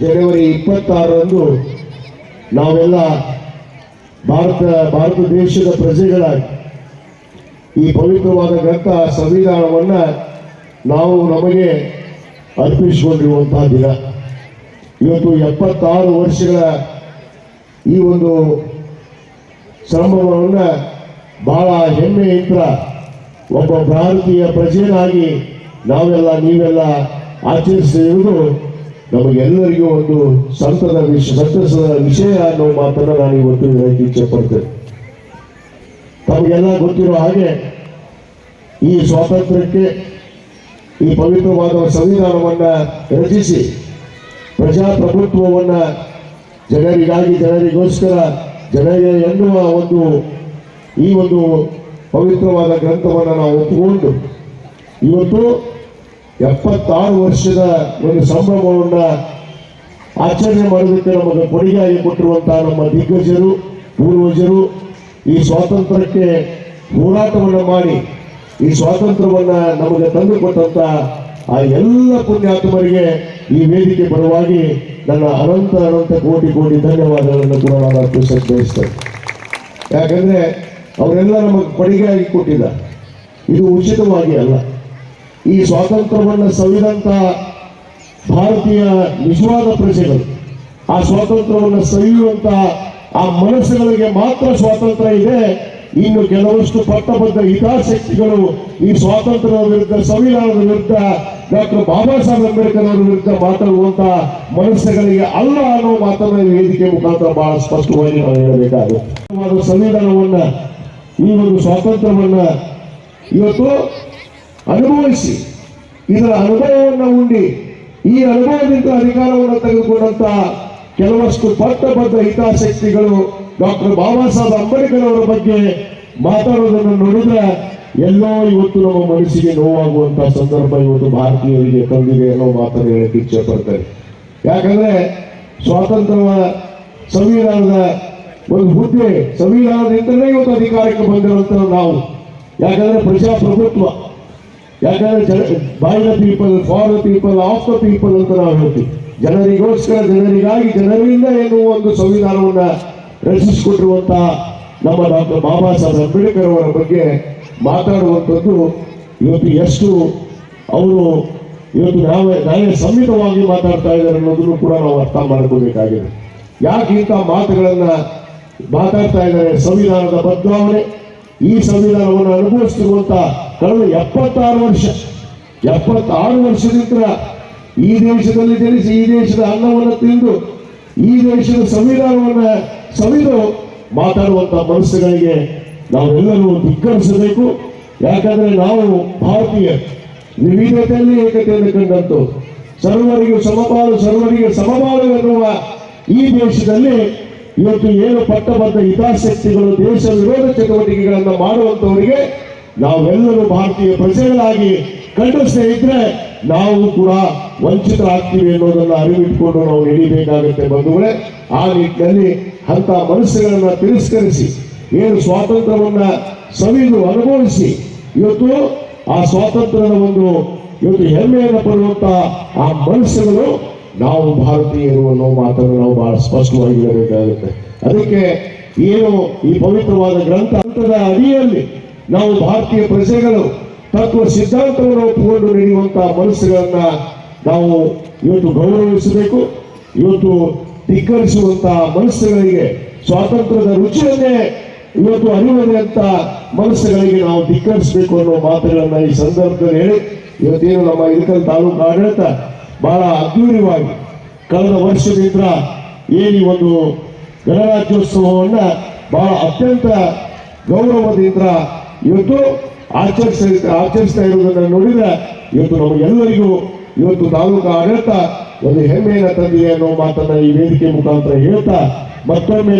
ಜನವರಿ ಇಪ್ಪತ್ತಾರರಂದು ನಾವೆಲ್ಲ ಭಾರತ ಭಾರತ ದೇಶದ ಪ್ರಜೆಗಳ ಈ ಪವಿತ್ರವಾದ ಗ್ರಂಥ ಸಂವಿಧಾನವನ್ನು ನಾವು ನಮಗೆ ಅರ್ಪಿಸಿಕೊಂಡಿರುವಂತಹ ದಿನ. ಇವತ್ತು ಎಪ್ಪತ್ತಾರು ವರ್ಷಗಳ ಈ ಒಂದು ಸಂಭ್ರಮವನ್ನ ಬಹಳ ಹೆಮ್ಮೆಯಿಂದ ಒಬ್ಬ ಭಾರತೀಯ ಪ್ರಜೆಯಾಗಿ ನಾವೆಲ್ಲ ನೀವೆಲ್ಲ ಆಚರಿಸಿರುವುದು ನಮಗೆಲ್ಲರಿಗೂ ಒಂದು ಸಂತದ ವಿಷಯ ಸಂತಸದ ವಿಷಯ ಅನ್ನೋ ಮಾತನ್ನು ನಾನು ಇವತ್ತು ಹೇಳಕ್ಕೆ ಇಚ್ಛೆ ಪಡ್ತೇನೆ ತಮಗೆಲ್ಲ ಗೊತ್ತಿರೋ ಹಾಗೆ ಈ ಸ್ವಾತಂತ್ರ್ಯಕ್ಕೆ ಈ ಪವಿತ್ರವಾದ ಸಂವಿಧಾನವನ್ನು ರಚಿಸಿ, ಪ್ರಜಾಪ್ರಭುತ್ವವನ್ನು ಜನರಿಗಾಗಿ ಜನರಿಗೋಸ್ಕರ ಜನರಿಗೆ ಎನ್ನುವ ಒಂದು ಈ ಒಂದು ಪವಿತ್ರವಾದ ಗ್ರಂಥವನ್ನು ನಾವು ಒಪ್ಪಿಕೊಂಡು ಇವತ್ತು ಎಪ್ಪತ್ತಾರು ವರ್ಷದ ಒಂದು ಸಂಭ್ರಮವನ್ನ ಆಚರಣೆ ಮಾಡೋದಕ್ಕೆ ನಮಗೆ ಕೊಡುಗೆಯಾಗಿ ಕೊಟ್ಟಿರುವಂತಹ ನಮ್ಮ ದಿಗ್ಗಜರು, ಪೂರ್ವಜರು ಈ ಸ್ವಾತಂತ್ರ್ಯಕ್ಕೆ ಹೋರಾಟವನ್ನು ಮಾಡಿ, ಈ ಸ್ವಾತಂತ್ರ್ಯವನ್ನು ನಮಗೆ ತಂದು ಕೊಟ್ಟಂತ ಆ ಎಲ್ಲ ಪುಣ್ಯಾತ್ಮರಿಗೆ ಈ ವೇದಿಕೆ ಪರವಾಗಿ ನನ್ನ ಅನಂತ ಅನಂತ ಕೋಟಿ ಕೋಟಿ ಧನ್ಯವಾದಗಳನ್ನು ಕೂಡ ನಾನು ಅರ್ಪಿಸಕ್ಕೆ ಬಯಸ್ತೇನೆ ಯಾಕಂದ್ರೆ ಅವರೆಲ್ಲ ನಮಗೆ ಕೊಡುಗೆಯಾಗಿ ಕೊಟ್ಟಿಲ್ಲ. ಇದು ಉಚಿತವಾಗಿ ಅಲ್ಲ. ಈ ಸ್ವಾತಂತ್ರ್ಯವನ್ನು ಸವಿದಂತ ಭಾರತೀಯ ನಿಜವಾದ ಪ್ರಜೆಗಳು, ಆ ಸ್ವಾತಂತ್ರ್ಯವನ್ನು ಸವಿಯುವಂತ ಆ ಮನಸ್ಸುಗಳಿಗೆ ಮಾತ್ರ ಸ್ವಾತಂತ್ರ್ಯ ಇದೆ, ಇನ್ನು ಕೆಲವಷ್ಟು ಪಟ್ಟಬದ್ಧ ಹಿತಾಸಕ್ತಿಗಳು ಈ ಸ್ವಾತಂತ್ರ್ಯದ ವಿರುದ್ಧ, ಸಂವಿಧಾನದ ವಿರುದ್ಧ, ಡಾಕ್ಟರ್ ಬಾಬಾ ಸಾಹೇಬ್ ಅಂಬೇಡ್ಕರ್ ಅವರ ವಿರುದ್ಧ ಮಾತಾಡುವಂತ ಮನಸ್ಸುಗಳಿಗೆ ಅಲ್ಲ ಅನ್ನೋ ಮಾತನ್ನ ವೇದಿಕೆ ಮುಖಾಂತರ ಬಹಳ ಸ್ಪಷ್ಟವಾಗಿ ನಾವು ಹೇಳಬೇಕಾಗುತ್ತೆ ಸಂವಿಧಾನವನ್ನ, ಈ ಒಂದು ಸ್ವಾತಂತ್ರ್ಯವನ್ನ ಇವತ್ತು ಅನುಭವಿಸಿ, ಇದರ ಅನುಭವವನ್ನು ಉಂಡಿ, ಈ ಅನುಭವದಿಂದ ಅಧಿಕಾರವನ್ನು ತೆಗೆದುಕೊಂಡಂತ ಕೆಲವಷ್ಟು ಪಟ್ಟಬದ್ಧ ಹಿತಾಸಕ್ತಿಗಳು ಡಾಕ್ಟರ್ ಬಾಬಾ ಸಾಹೇಬ್ ಅಂಬೇಡ್ಕರ್ ಅವರ ಬಗ್ಗೆ ಮಾತಾಡೋದನ್ನು ನೋಡಿದ್ರೆ ಎಲ್ಲೋ ಇವತ್ತು ನಮ್ಮ ಮನಸ್ಸಿಗೆ ನೋವಾಗುವಂತಹ ಸಂದರ್ಭ ಇವತ್ತು ಭಾರತೀಯರಿಗೆ ತಂದಿದೆ ಅನ್ನೋ ಮಾತನ್ನು ಹೇಳಕ್ಕೆ ಇಚ್ಛೆ ಪಡ್ತಾರೆ ಯಾಕಂದ್ರೆ ಸ್ವಾತಂತ್ರ್ಯ ಸಂವಿಧಾನದ ಒಂದು ಹುದ್ದೆ, ಸಂವಿಧಾನದಿಂದಲೇ ಇವತ್ತು ಅಧಿಕಾರಕ್ಕೆ ಬಂದಿರುವಂತ ನಾವು. ಯಾಕಂದ್ರೆ ಪ್ರಜಾಪ್ರಭುತ್ವ. ಯಾಕಂದ್ರೆ ಜನ by the people for the people of the people ಅಂತ ನಾವು ಹೇಳ್ತೀವಿ. ಜನರಿಗೋಸ್ಕರ, ಜನರಿಗಾಗಿ, ಜನರಿಂದ ಎನ್ನುವ ಒಂದು ಸಂವಿಧಾನವನ್ನ ರಚಿಸಿಕೊಟ್ಟಿರುವಂತಹ ನಮ್ಮ ಡಾಕ್ಟರ್ ಬಾಬಾ ಸಾಹೇಬ್ ಅಂಬೇಡ್ಕರ್ ಅವರ ಬಗ್ಗೆ ಮಾತಾಡುವಂಥದ್ದು ಇವತ್ತು ಎಷ್ಟು ಅವರು ಇವತ್ತು ನ್ಯಾಯ ನಾವೇ ಸಮ್ಮಿತವಾಗಿ ಮಾತಾಡ್ತಾ ಇದ್ದಾರೆ ಅನ್ನೋದನ್ನು ಕೂಡ ನಾವು ಅರ್ಥ ಮಾಡ್ಕೋಬೇಕಾಗಿದೆ ಯಾಕೆ ಇಂಥ ಮಾತುಗಳನ್ನ ಮಾತಾಡ್ತಾ ಇದ್ದಾರೆ? ಸಂವಿಧಾನದ ಬದಲಾವಣೆ ಈ ಸಂವಿಧಾನವನ್ನು ಅನುಭವಿಸ್ತಿರುವಂತ ಕಳೆದ ಎಪ್ಪತ್ತಾರು ವರ್ಷ, ಎಪ್ಪತ್ತಾರು ವರ್ಷದಿಂದ ಈ ದೇಶದಲ್ಲಿ ಜನಿಸಿ, ಈ ದೇಶದ ಅನ್ನವನ್ನು ತಿಂದು, ಈ ದೇಶದ ಸಂವಿಧಾನವನ್ನ ಸವಿದು ಮಾತಾಡುವಂತ ಮನಸ್ಸುಗಳಿಗೆ ನಾವೆಲ್ಲರೂ ಧಿಕ್ಕರಿಸಬೇಕು. ಯಾಕಂದ್ರೆ ನಾವು ಭಾರತೀಯ ವಿವಿಧತೆಯಲ್ಲಿ ಏಕತೆಯನ್ನು ಕಂಡಂತು ಸರ್ವರಿಗೂ ಸಮಪಾಲು, ಸರ್ವರಿಗೆ ಸಮಪಾಲು ಎನ್ನುವ ಈ ದೇಶದಲ್ಲಿ ಇವತ್ತು ಏನು ಪಟ್ಟಬದ್ಧ ಹಿತಾಸಕ್ತಿಗಳು ದೇಶ ವಿರೋಧ ಚಟುವಟಿಕೆಗಳನ್ನು ಮಾಡುವಂತವರಿಗೆ ನಾವೆಲ್ಲರೂ ಭಾರತೀಯ ಪ್ರಜೆಗಳಾಗಿ ಖಂಡಿಸದೇ ಇದ್ರೆ ನಾವು ಕೂಡ ವಂಚಿತರಾಗ್ತೀವಿ ಅನ್ನೋದನ್ನ ಅರಿವಿಟ್ಕೊಂಡು ನಾವು ನಡೀಬೇಕಾಗುತ್ತೆ ಬಂಧುಗಳೇ. ಆ ನಿಟ್ಟಿನಲ್ಲಿ ಅಂತ ಮನಸ್ಸುಗಳನ್ನ ತಿರಸ್ಕರಿಸಿ, ಏನು ಸ್ವಾತಂತ್ರ್ಯವನ್ನ ಸವಿದು ಅನುಭವಿಸಿ, ಇವತ್ತು ಆ ಸ್ವಾತಂತ್ರ್ಯದ ಒಂದು, ಇವತ್ತು ಹೆಮ್ಮೆಯನ್ನು ಪಡುವಂತ ಆ ಮನಸ್ಸುಗಳು ನಾವು ಭಾರತೀಯರು ಅನ್ನೋ ಮಾತನ್ನು ನಾವು ಬಹಳ ಸ್ಪಷ್ಟವಾಗಿ ಹೇಳಬೇಕಾಗುತ್ತೆ. ಅದಕ್ಕೆ ಏನು ಈ ಪವಿತ್ರವಾದ ಗ್ರಂಥ ಗ್ರಂಥದ ಅಡಿಯಲ್ಲಿ ನಾವು ಭಾರತೀಯ ಪ್ರಜೆಗಳು ತತ್ವ ಸಿದ್ಧಾಂತವನ್ನು ಒಪ್ಪಿಕೊಂಡು ನಡೆಯುವಂತಹ ಮನಸ್ಸುಗಳನ್ನ ನಾವು ಇವತ್ತು ಗೌರವಿಸಬೇಕು, ಇವತ್ತು ಧಿಕ್ಕರಿಸುವಂತಹ ಮನಸ್ಸುಗಳಿಗೆ ಸ್ವಾತಂತ್ರ್ಯದ ರುಚಿಯನ್ನೇ ಇವತ್ತು ಅರಿವದೆ ಅಂತ ಮನಸ್ಸುಗಳಿಗೆ ನಾವು ಧಿಕ್ಕರಿಸಬೇಕು ಅನ್ನೋ ಮಾತುಗಳನ್ನ ಈ ಸಂದರ್ಭದಲ್ಲಿ ಹೇಳಿ. ಇವತ್ತೇನು ನಮ್ಮ ಇಳಕಲ್ ತಾಲೂಕು ಆಡಳಿತ ಬಹಳ ಅದ್ಧೂರಿಯಾಗಿ ಕಳೆದ ವರ್ಷದಿಂದ ಏನು ಒಂದು ಗಣರಾಜ್ಯೋತ್ಸವವನ್ನ ಬಹಳ ಅತ್ಯಂತ ಗೌರವದಿಂದ ಇವತ್ತು ಆಚರಿಸ ಆಚರಿಸ್ತಾ ಇರುವುದನ್ನು ನೋಡಿದ್ರೆ ಇವತ್ತು ನಮಗೆಲ್ಲರಿಗೂ ಇವತ್ತು ತಾಲೂಕು ಆಡಳಿತ ಒಂದು ಹೆಮ್ಮೆಯ ತಂದಿದೆ ಅನ್ನೋ ಮಾತನ್ನ ಈ ವೇದಿಕೆ ಮುಖಾಂತರ ಹೇಳ್ತಾ ಮತ್ತೊಮ್ಮೆ